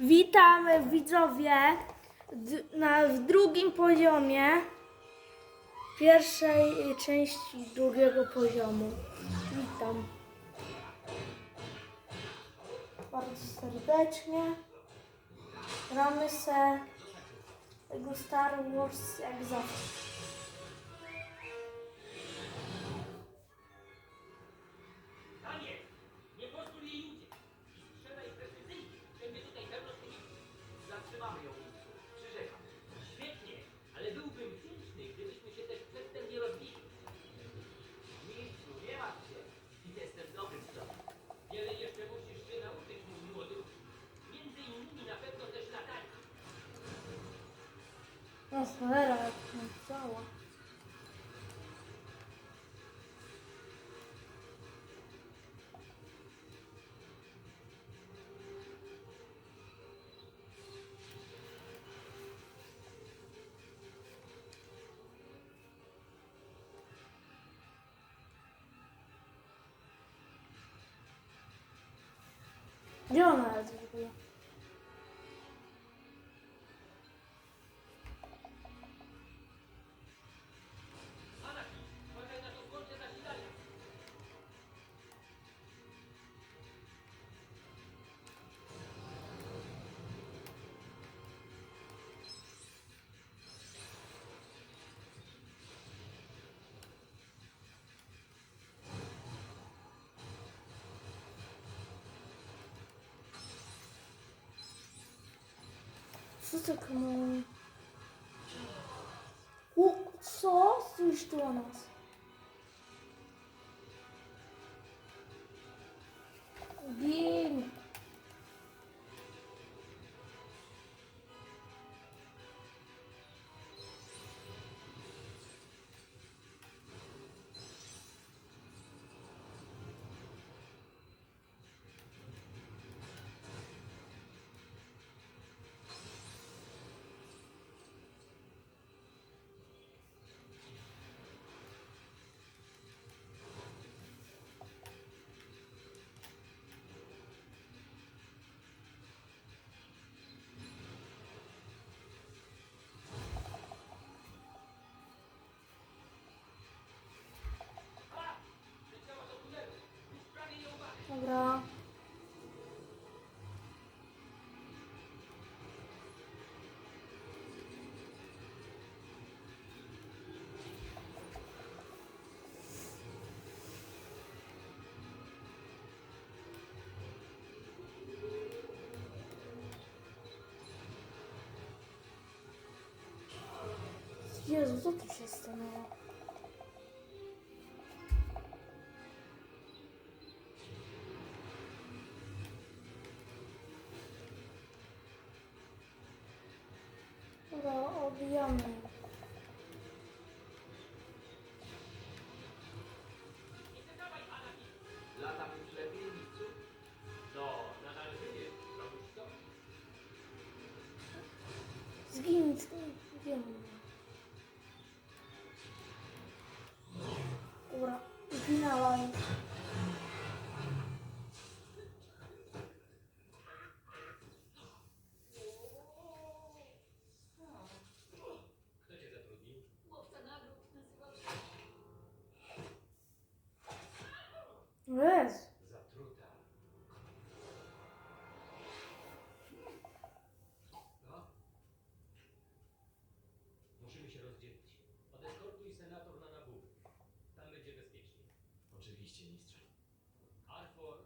Witamy widzowie na, w drugim poziomie pierwszej części drugiego poziomu. Witam. Bardzo serdecznie. Gramy se tego Star Wars jak zawsze. صغيرة نتساوى Diyor mu? Su takımı. Hukuk sağa sıçtı bana. Jezu, co tu się stanęło? Robisz to? Zginij, zginij. Dobra, zginęła już. Jest. Zatruta. No? Musimy się rozdzielić. Odeskortuj senator na Naboo. Tam będzie bezpiecznie. Oczywiście, mistrzu. Arfor